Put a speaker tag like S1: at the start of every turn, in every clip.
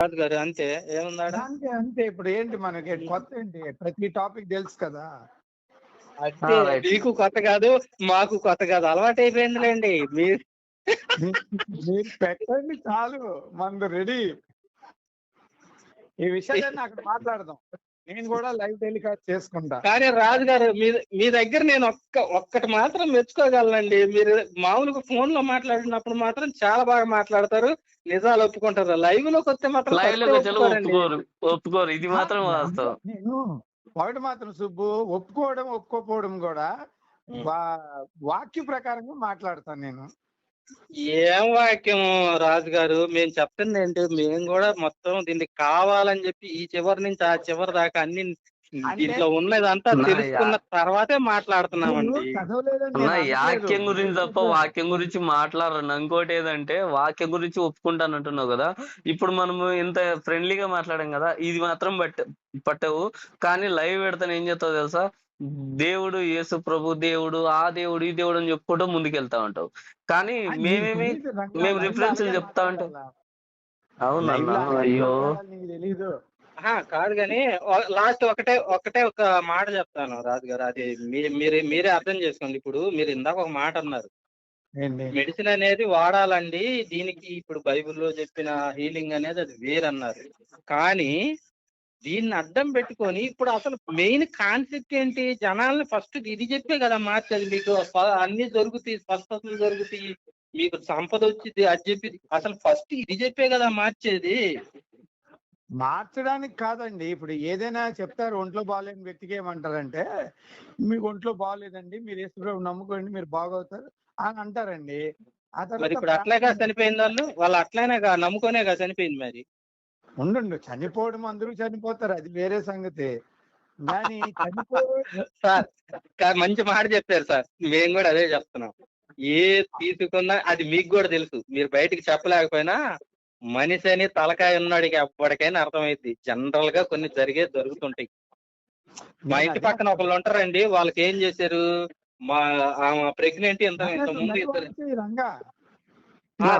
S1: గారు అంతే. ఏముందాడ
S2: అంతే అంతే. ఇప్పుడు ఏంటి మనకి కొత్త ఏంటి? ప్రతి టాపిక్ తెలుసు కదా.
S1: అంటే. మీకు కొత్త కాదు మాకు కొత్త కాదు. అలవాటు అయిపోయిందిలేండి మీరు
S2: మీరు పెట్టండి చాలు. మనది రెడీ. ఈ విషయాన్ని అక్కడ మాట్లాడదాం. నేను కూడా లైవ్ టెలికాస్ట్ చేసుకుంటా.
S1: కానీ రాజు గారు మీ మీ దగ్గర నేను ఒక్క ఒక్కటి మాత్రం మెచ్చుకోగలనండి. మీరు మామూలుగా ఫోన్లో మాట్లాడినప్పుడు మాత్రం చాలా బాగా మాట్లాడతారు. నిజాలు ఒప్పుకుంటారు. లైవ్లోకి వస్తే మాత్రం లైవ్లో.
S3: ఒప్పుకోరు. ఒప్పుకోరు. ఇది మాత్రం వాస్తవం.
S2: నేను ఒకటి మాత్రం సుబ్బు ఒప్పుకోవడం ఒప్పుకోపోవడం కూడా వా- వాక్య ప్రకారంగా మాట్లాడతాను నేను.
S1: ఏం వాక్యం రాజు గారు మేము చెప్తుంది ఏంటి మేము కూడా మొత్తం దీనికి కావాలని చెప్పి ఈ చివరి నుంచి ఆ చివరి దాకా అన్ని దీంట్లో ఉన్నదంతా తెలుసుకున్న తర్వాతే మాట్లాడుతున్నామండి.
S3: వాక్యం గురించి తప్ప వాక్యం గురించి మాట్లాడరు ఇంకోటి ఏదంటే వాక్యం గురించి ఒప్పుకుంటాను అంటున్నావు కదా? ఇప్పుడు మనము ఇంత ఫ్రెండ్లీగా మాట్లాడాం కదా? ఇది మాత్రం బట్ పట్టవు. కానీ లైవ్ పెడతాను ఏం చేస్తావు తెలుసా? దేవుడు యేసు ప్రభు దేవుడు ఆ దేవుడు ఈ దేవుడు అని చెప్పుకుంటూ ముందుకెళ్తా ఉంటావు. కానీ మేమేమి మేము రిఫరెన్స్లు
S2: అలాగే
S3: చెప్తా ఉంటాం.
S2: అలాగే
S3: అయ్యో.
S1: కాదు కానీ లాస్ట్ ఒకటే ఒకటే ఒక మాట చెప్తాను రాజు గారు. అది మీరే మీరే అర్థం చేసుకోండి. ఇప్పుడు మీరు ఇందాక ఒక మాట అన్నారు. మెడిసిన్ అనేది వాడాలండి. దీనికి ఇప్పుడు బైబిల్లో చెప్పిన హీలింగ్ అనేది అది వేరన్నారు. కానీ దీన్ని అడ్డం పెట్టుకొని ఇప్పుడు అసలు మెయిన్ కాన్సెప్ట్ ఏంటి? జనాల్ని ఫస్ట్ ఇది చెప్పే కదా మార్చేది మీకు అన్ని దొరుకుతాయి స్పష్టతలు దొరుకుతాయి మీకు సంపద వచ్చింది అది చెప్పి అసలు ఫస్ట్ ఇది చెప్పే కదా మార్చేది.
S2: మార్చడానికి కాదండి. ఇప్పుడు ఏదైనా చెప్తారు ఒంట్లో బాగాలేని వ్యక్తికి ఏమంటారంటే మీకు ఒంట్లో బాగాలేదండి మీరు యేసుప్రభు నమ్ముకోండి మీరు బాగవుతారు అని అంటారండి.
S1: మరి ఇప్పుడు అట్లాగా చనిపోయింది వాళ్ళు వాళ్ళు అట్లనేగా నమ్ముకోనేగా చనిపోయింది మరి?
S2: ఉండండి. చనిపోవడం అందరూ చనిపోతారు. అది వేరే సంగతి. కానీ
S1: సార్ మంచి మాట చెప్పారు సార్. మేము కూడా అదే చెప్తున్నాం. ఏ తీసుకున్నా అది మీకు కూడా తెలుసు. మీరు బయటికి చెప్పలేకపోయినా మనిషి అని తలకాయ ఉన్నాడికి ఎప్పటికైనా అర్థమైంది జనరల్గా కొన్ని జరిగే జరుగుతుంటాయి. మా ఇంటి పక్కన ఒకళ్ళు ఉంటారండి. వాళ్ళకి ఏం చేశారు? మా ప్రెగ్నెంట్ ఇంత ఇంత ముందు ఇద్దరు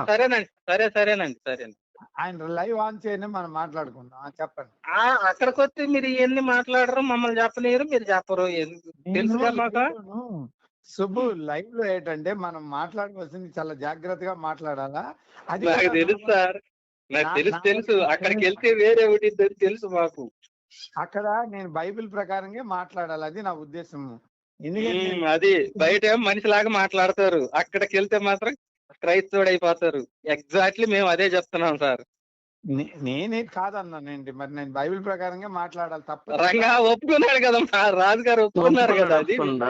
S1: సరేనండి. సరే సరేనండి. సరేనండి.
S2: ఆయన లైవ్ ఆన్ చేయని మనం మాట్లాడుకుందాం. చెప్పండి.
S1: ఆ, అక్కడికి వస్తే మీరు ఇవన్నీ మాట్లాడరు మమ్మల్ని చెప్పలేరు మీరు చెప్పరు.
S2: లైవ్లోను సుబ్బు లైవ్లో ఏంటంటే మనం మాట్లాడవలసింది చాలా జాగ్రత్తగా మాట్లాడాలా? అది
S1: నాకు తెలుసు సార్. నాకు తెలుసు తెలుసు. అక్కడికి వెళ్తే వేరే ఇది తెలుసు మాకు.
S2: అక్కడ నేను బైబిల్ ప్రకారంగా మాట్లాడాలి. అది నా ఉద్దేశం ఎందుకంటే
S1: అది బయట ఏమో మనిషిలాగా మాట్లాడతారు. అక్కడికి వెళ్తే మాత్రం క్రైస్తవుడు అయిపోతారు ఎగ్జాక్ట్లీ మేము అదే చెప్తున్నాం సార్.
S2: నేనే కాదన్నానండి. మరి నేను బైబిల్ ప్రకారంగా మాట్లాడాలి తప్ప
S1: రంగా ఒప్పుకున్నాడు కదా మా రాజు గారు ఒప్పుకున్నారు కదా.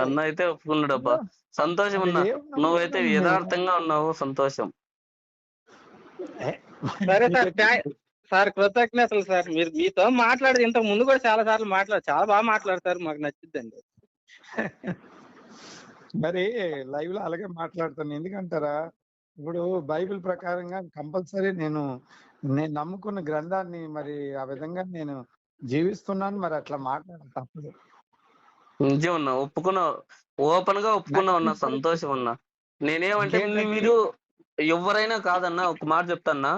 S3: అన్న అయితే ఒప్పుకున్నాడు అబ్బా. సంతోషం అన్న. నువ్వైతే యథార్థంగా ఉన్నావు. సంతోషం.
S1: సరే సార్ సార్ కృతజ్ఞతలు సార్. మీరు మీతో మాట్లాడేది ఇంతకు ముందు కూడా చాలా సార్లు మాట్లాడు చాలా బాగా మాట్లాడతారు మాకు నచ్చిందండి
S2: మరి లైవ్లో అలాగే మాట్లాడతాను. ఎందుకంటారా? ఇప్పుడు బైబిల్ ప్రకారంగా కంపల్సరీ నేను నేను నమ్ముకున్న గ్రంథాన్ని మరి ఆ విధంగా నేను జీవిస్తున్నాను మరి అట్లా మాట్లాడాలి తప్పదు.
S3: నిజం ఉన్నా ఒప్పుకున్నా ఓపెన్గా ఒప్పుకున్నా ఉన్నా సంతోషం ఉన్నా నేనేమంటే మీరు ఎవరైనా కాదన్నా ఒక మాట చెప్తాన్నా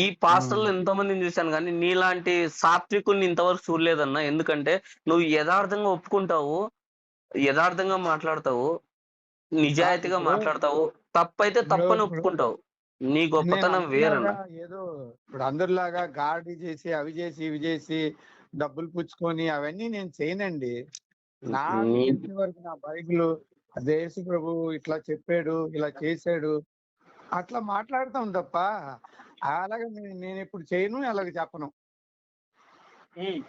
S3: ఈ పాస్టర్లు ఎంతో మందిని చూశాను కానీ నీలాంటి సాత్వికుల్ని ఇంతవరకు చూడలేదన్నా. ఎందుకంటే నువ్వు యథార్థంగా ఒప్పుకుంటావు యథార్థంగా మాట్లాడతావు నిజాయితీగా మాట్లాడతావు తప్పైతే తప్పని ఒప్పుకుంటావు. నీ గొప్పతనం వేరన్నా.
S2: అందరిలాగా ఏదో ఇప్పుడు అందరిలాగా గాడి చేసి అవి చేసి ఇవి చేసి డబ్బులు పుచ్చుకొని అవన్నీ నేను చేయనండి. నా వరకు నా బైబిల్ దేశ ప్రభు ఇట్లా చెప్పాడు ఇలా చేశాడు. అట్లా మాట్లాడతాం తప్ప అలాగే నేను ఇప్పుడు చేయను అలాగే చెప్పను.
S1: ఉమ్,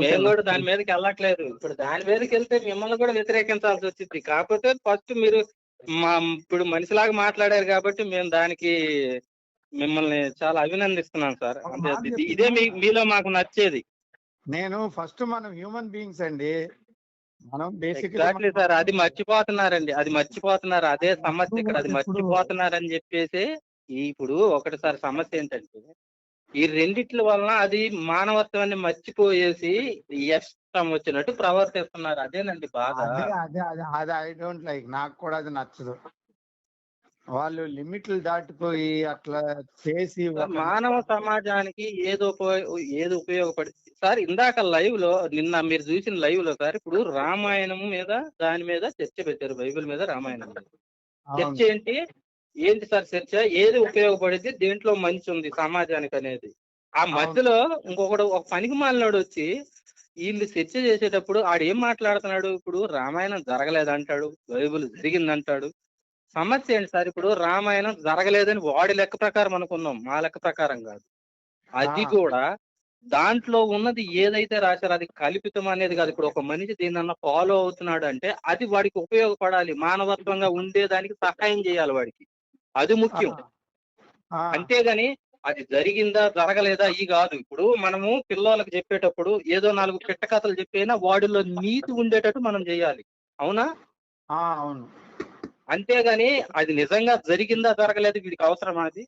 S1: మేము కూడా దాని మీదకి వెళ్ళట్లేదు. ఇప్పుడు దాని మీదకి వెళ్తే మిమ్మల్ని కూడా వ్యతిరేకించాల్సి వచ్చింది కాకపోతే ఫస్ట్ మీరు మా ఇప్పుడు మనిషిలాగా మాట్లాడారు కాబట్టి మేము దానికి మిమ్మల్ని చాలా అభినందిస్తున్నాం సార్. ఇది- మీలో మాకు నచ్చేది.
S2: నేను ఫస్ట్ మనం హ్యూమన్ బీయింగ్స్ అండి. మనం బేసిక్
S1: సార్ అది మర్చిపోతున్నారండి. అది మర్చిపోతున్నారు. అదే సమస్య ఇక్కడ. అది మర్చిపోతున్నారని చెప్పేసి ఇప్పుడు ఒకటి సార్ సమస్య ఏంటంటే ఈ రెండిట్ల వలన అది మానవత్వాన్ని మర్చిపోయేసి ఇష్టం వచ్చినట్టు ప్రవర్తిస్తున్నారు. అదేనండి బాధ.
S2: అదే అదే అదే అది ఐ డోంట్ లైక్. నాకు కూడా అది నచ్చదు. వాళ్ళు లిమిట్లు దాటిపోయి అట్లా చేసి
S1: మానవ సమాజానికి ఏదో ఏది ఉపయోగపడి సార్ ఇందాక లైవ్లో నిన్న మీరు చూసిన లైవ్లో సార్ ఇప్పుడు రామాయణం మీద దాని మీద చర్చ పెట్టారు బైబిల్ మీద రామాయణం చర్చ ఏంటి? ఏంటి సార్ చర్చ? ఏది ఉపయోగపడింది? దేంట్లో మంచి ఉంది సమాజానికి అనేది. ఆ మధ్యలో ఇంకొకడు ఒక పనికి మాలినోడు వచ్చి వీళ్ళు చర్చ చేసేటప్పుడు ఆడు ఏం మాట్లాడుతున్నాడు? ఇప్పుడు రామాయణం జరగలేదంటాడు. బైబిల్ జరిగిందంటాడు. సమస్య ఏంటి సార్? ఇప్పుడు రామాయణం జరగలేదని వాడి లెక్క ప్రకారం అనుకున్నాం. మా లెక్క ప్రకారం కాదు. అది. కూడా దాంట్లో ఉన్నది ఏదైతే రాశారో అది కల్పితం అనేది కాదు. ఇప్పుడు ఒక మనిషి దీన్నన్నా ఫాలో అవుతున్నాడు అంటే అది వాడికి ఉపయోగపడాలి. మానవత్వంగా ఉండేదానికి సహాయం చేయాలి వాడికి. అది ముఖ్యం. అంతేగాని అది జరిగిందా జరగలేదా ఈ కాదు. ఇప్పుడు మనము పిల్లలకు చెప్పేటప్పుడు ఏదో నాలుగు పిట్ట కథలు చెప్పైనా వాడిలో నీతి ఉండేటట్టు మనం చేయాలి. అవునా?
S2: అవును.
S1: అంతేగాని అది నిజంగా జరిగిందా జరగలేదు వీడికి అవసరమా అది?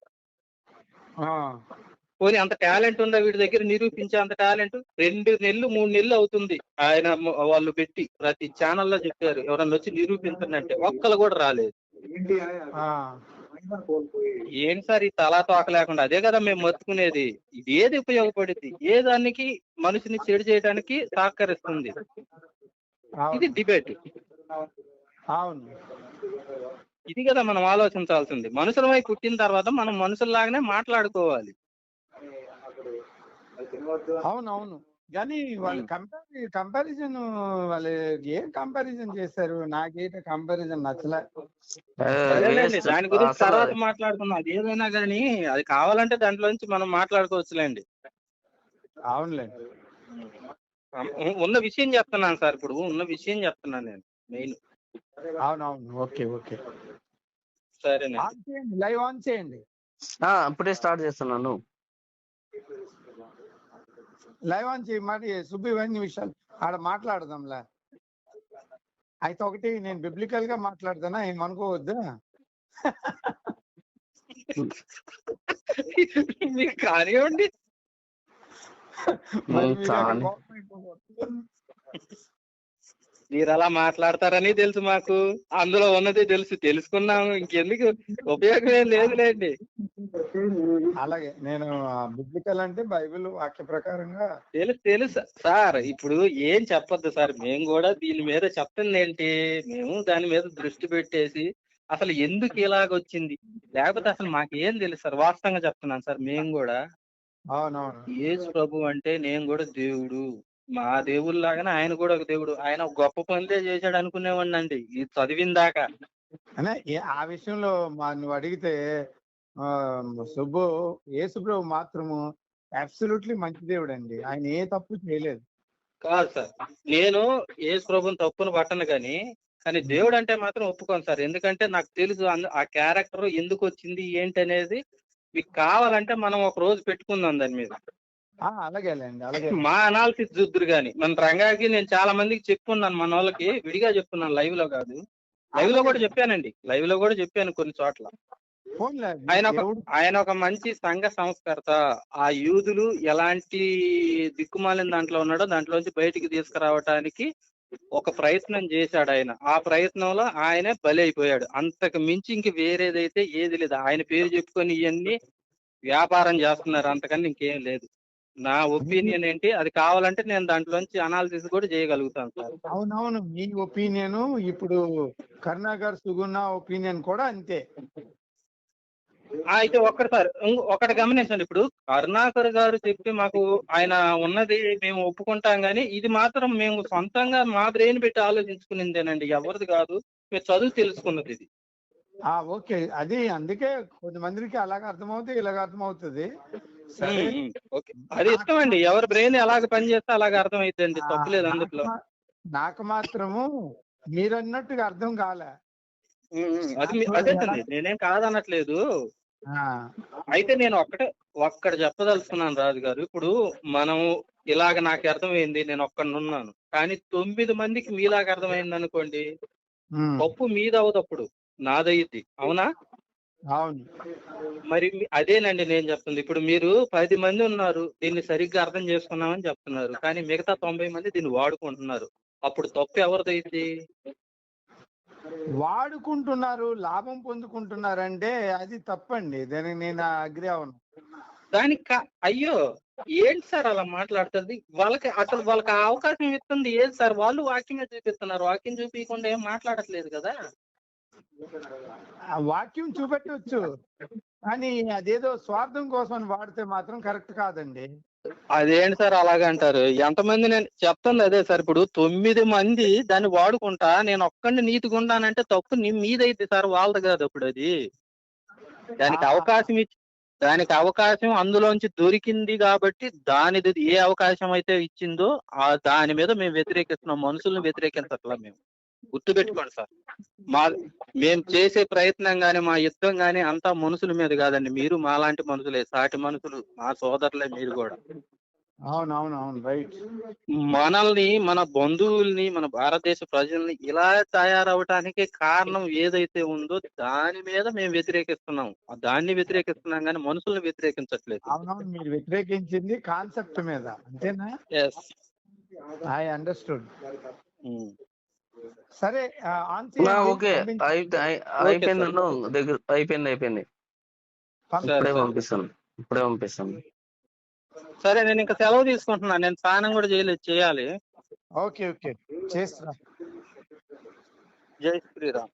S1: పోనీ అంత టాలెంట్ ఉందా వీడి దగ్గర నిరూపించే అంత టాలెంట్? రెండు నెలలు మూడు నెలలు అవుతుంది. ఆయన వాళ్ళు పెట్టి ప్రతి ఛానల్లో చెప్పారు. ఎవరన్నా వచ్చి నిరూపించండి ఒక్కరు కూడా రాలేదు. ఏంటి సార్ ఈ తలా తోక లేకుండా? అదే కదా మేము మొత్తుకునేది. ఇది ఏది ఉపయోగపడుద్ది? ఏ దానికి మనిషిని చెడు చేయడానికి సహకరిస్తుంది? ఇది డిబేట్.
S2: అవును.
S1: ఇది కదా మనం ఆలోచించాల్సింది. మనుషులమై పుట్టిన తర్వాత మనం మనుషుల్లాగానే మాట్లాడుకోవాలి.
S2: అవును అవును కానీ వాళ్ళు కంపారి కంపారిజన్ వాళ్ళు ఏం కంపారిజన్ చేశారు? నాకైతే కంపారిజన్ నచ్చలే.
S3: ఏ,
S1: సరేలేండి
S3: waste.
S1: దాని గురించి తర్వాత మాట్లాడుకుందాం. అది ఏదైనా కానీ అది కావాలంటే దాంట్లో నుంచి మనం మాట్లాడుకోవచ్చులేండి.
S2: అవునులేండి.
S1: ఉన్న విషయం చెప్తున్నాను సార్ ఇప్పుడు ఉన్న విషయం చెప్తున్నాను నేను మెయిన్.
S2: అవునవును ఓకే ఓకే.
S1: సరేనండి.
S2: ఆన్ చేయండి లైవ్ ఆన్ చేయండి.
S3: ఆ, ఇప్పుడే స్టార్ట్ చేస్తున్నాను.
S2: లైవ్ చేయి మరి సుబ్బి ఇవన్నీ విషయాలు ఆడ మాట్లాడదాంలే. అయితే ఒకటి నేను బిబ్లికల్గా మాట్లాడతానా? ఏమనుకోవద్దు
S1: మీకు కానివ్వండి.
S2: మరి
S1: అలా మాట్లాడతారని తెలుసు మాకు. అందులో ఉన్నది తెలుసు. తెలుసుకున్నాము. ఇంకెందుకు? ఉపయోగం ఏం లేదులేండి.
S2: అలాగే. నేను బిబ్లికల్ అంటే బైబిల్ వాక్య ప్రకారంగా
S1: తెలుసు తెలుసు. సార్ ఇప్పుడు ఏం చెప్పొద్దు సార్. మేము కూడా దీని మీద చెప్తుంది ఏంటి? మేము దాని మీద దృష్టి పెట్టేసి అసలు ఎందుకు ఇలాగొచ్చింది లేకపోతే అసలు మాకేం తెలుసు సార్? వాస్తవంగా చెప్తున్నాను సార్. మేము కూడా
S2: అవునవును.
S1: యేసు ప్రభు అంటే నేను కూడా దేవుడు. మా దేవుడు లాగానే ఆయన కూడా ఒక దేవుడు. ఆయన గొప్ప పనులే చేశాడు అనుకునేవాడిని అండి ఇది చదివిన దాకా.
S2: అనే ఆ విషయంలో మా నువ్వు అడిగితే సుబ్బు యేసుప్రభు మాత్రము అబ్సల్యూట్లీ మంచి దేవుడు అండి ఆయన ఏ తప్పు చేయలేదు.
S1: కాదు సార్. నేను యేసు ప్రభుని తప్పును పట్టను కానీ కానీ దేవుడు అంటే మాత్రం ఒప్పుకోను సార్. ఎందుకంటే నాకు తెలుసు ఆ క్యారెక్టర్ ఎందుకు వచ్చింది ఏంటి అనేది మీకు కావాలంటే మనం ఒక రోజు పెట్టుకుందాం దాని మీద.
S2: అలాగేలేండి అలాగే
S1: మా అనాలిసిస్ చూద్దురు కానీ మన రంగాకి నేను చాలా మందికి చెప్పుకున్నాను మన వాళ్ళకి విడిగా చెప్పుకున్నాను లైవ్లో కాదు. లైవ్లో కూడా చెప్పానండి లైవ్లో కూడా చెప్పాను కొన్ని చోట్ల. ఆయన ఒక ఆయన ఒక మంచి సంఘ సంస్కర్త. ఆ యూదులు ఎలాంటి దిక్కుమాలిన దాంట్లో ఉన్నాడో దాంట్లోంచి బయటికి తీసుకురావటానికి ఒక ప్రయత్నం చేశాడు ఆయన. ఆ ప్రయత్నంలో ఆయనే బలి అయిపోయాడు. అంతకు మించి ఇంక వేరేదైతే ఏది లేదు. ఆయన పేరు చెప్పుకొని ఇవన్నీ వ్యాపారం చేస్తున్నారు. అంతకన్నా ఇంకేం లేదు. నా ఒపీనియన్ ఏంటి? అది కావాలంటే నేను దాంట్లోంచి అనాలిసిస్ కూడా చేయగలుగుతాను సార్.
S2: అవునవును మీ ఒపీనియన్ ఇప్పుడు కరుణాకర్ సుగుణ ఒపీనియన్ కూడా అంతే.
S1: అయితే ఒక్కటి సార్ ఒకటి గమనించండి ఇప్పుడు. కరుణాకర్ గారు చెప్పి మాకు ఆయన ఉన్నది మేము ఒప్పుకుంటాం కానీ ఇది మాత్రం మేము సొంతంగా మా బ్రెయిన్ పెట్టి ఆలోచించుకునిందేనండి. ఎవరిది కాదు. మీరు చదువు తెలుసుకున్నది ఇది.
S2: ఆ ఓకే. అది అందుకే కొంతమందికి అలాగ అర్థమవుతుంది ఇలాగ అర్థమవుతుంది.
S1: అది ఇష్టం అండి ఎవరి బ్రెయిన్ ఎలాగ పని చేస్తే అలాగ అర్థమైందండి
S2: ఆ,
S1: తప్పులేదు
S2: నాకు
S1: అందులో
S2: నాకు మాత్రము మీరన్నట్టుగా అర్థం కాలే.
S1: అది అదేనండి నేనేం కాదనట్లేదు.
S2: ఆ,
S1: అయితే నేను ఒక్కటే ఒక్కడ చెప్పదలుచుకున్నాను రాజు గారు ఇప్పుడు మనం ఇలాగ నాకు అర్థమైంది నేను ఒక్కడిని ఉన్నాను కానీ తొమ్మిది మందికి మీలాగా అర్థమైంది అనుకోండి తప్పు మీదవుతప్పుడు నాదయ్యిద్ది. అవునా?
S2: అవును.
S1: మరి మీ- అదేనండి నేను చెప్తుంది. ఇప్పుడు మీరు పది మంది ఉన్నారు దీన్ని సరిగ్గా అర్థం చేసుకున్నామని చెప్తున్నారు. కానీ మిగతా తొంభై మంది దీన్ని వాడుకుంటున్నారు. అప్పుడు తప్పు ఎవరిదైద్ది
S2: వాడుకుంటున్నారు లాభం పొందుకుంటున్నారంటే అది తప్పండి. దానికి నేను అగ్రి అవును.
S1: దానికి కా- అయ్యో! ఏంటి సార్ అలా మాట్లాడుతుంది? వాళ్ళకి అసలు వాళ్ళకి ఆ అవకాశం ఇస్తుంది ఏది సార్? వాళ్ళు వాక్యమే చూపిస్తున్నారు. వాక్యం చూపించకుండా ఏం మాట్లాడట్లేదు కదా?
S2: వాక్యం చూపెట్టవచ్చు కానీ అదేదో స్వార్థం కోసం వాడితే మాత్రం కరెక్ట్ కాదండి.
S1: అదేంటి సార్ అలాగంటారు? ఎంతమంది నేను చెప్తుంది అదే సార్. ఇప్పుడు తొమ్మిది మంది దాన్ని వాడుకుంటా నేను ఒక్కడిని నీతిగా ఉన్నానంటే తప్పు నీ మీదైతే సార్ వాళ్ళది కాదు అప్పుడు అది. దానికి అవకాశం ఇచ్చి దానికి అవకాశం అందులోంచి దొరికింది కాబట్టి దానిది ఏ అవకాశం అయితే ఇచ్చిందో ఆ దాని మీద మేము వ్యతిరేకిస్తున్నాం. మనుషుల్ని వ్యతిరేకించట్లా మేము. గుర్తుపెట్టుకోండి సార్. మా మేము చేసే ప్రయత్నం గాని మా యుద్ధం గాని అంతా మనుషుల మీద కాదండి. మీరు మాలాంటి మనుషులే సాటి మనుషులు మా సోదరులే మీరు కూడా.
S2: అవును అవును అవును రైట్.
S1: మనల్ని మన బంధువుల్ని మన భారతదేశ ప్రజల్ని ఇలా తయారవటానికి కారణం ఏదైతే ఉందో దాని మీద మేము వ్యతిరేకిస్తున్నాం. దాన్ని వ్యతిరేకిస్తున్నాం కానీ మనుషుల్ని వ్యతిరేకించట్లేదు.
S2: అవునవును మీరు వ్యతిరేకించింది కాన్సెప్ట్ మీద. అంతేనా?
S1: ఎస్
S2: ఐ అండర్స్టూడ్ సరే
S3: ఓకే. అయి- అయి- అయిపోయింది అన్న దగ్గర అయిపోయింది అయిపోయింది. ఇప్పుడే పంపిస్తాను. ఇప్పుడే పంపిస్తాను.
S1: సరే నేను ఇంకా సెలవు తీసుకుంటున్నాను నేను స్నానం కూడా చేయలేదు చేయాలి.
S2: Okay okay. చేస్తున్నా.
S1: జై శ్రీరామ్.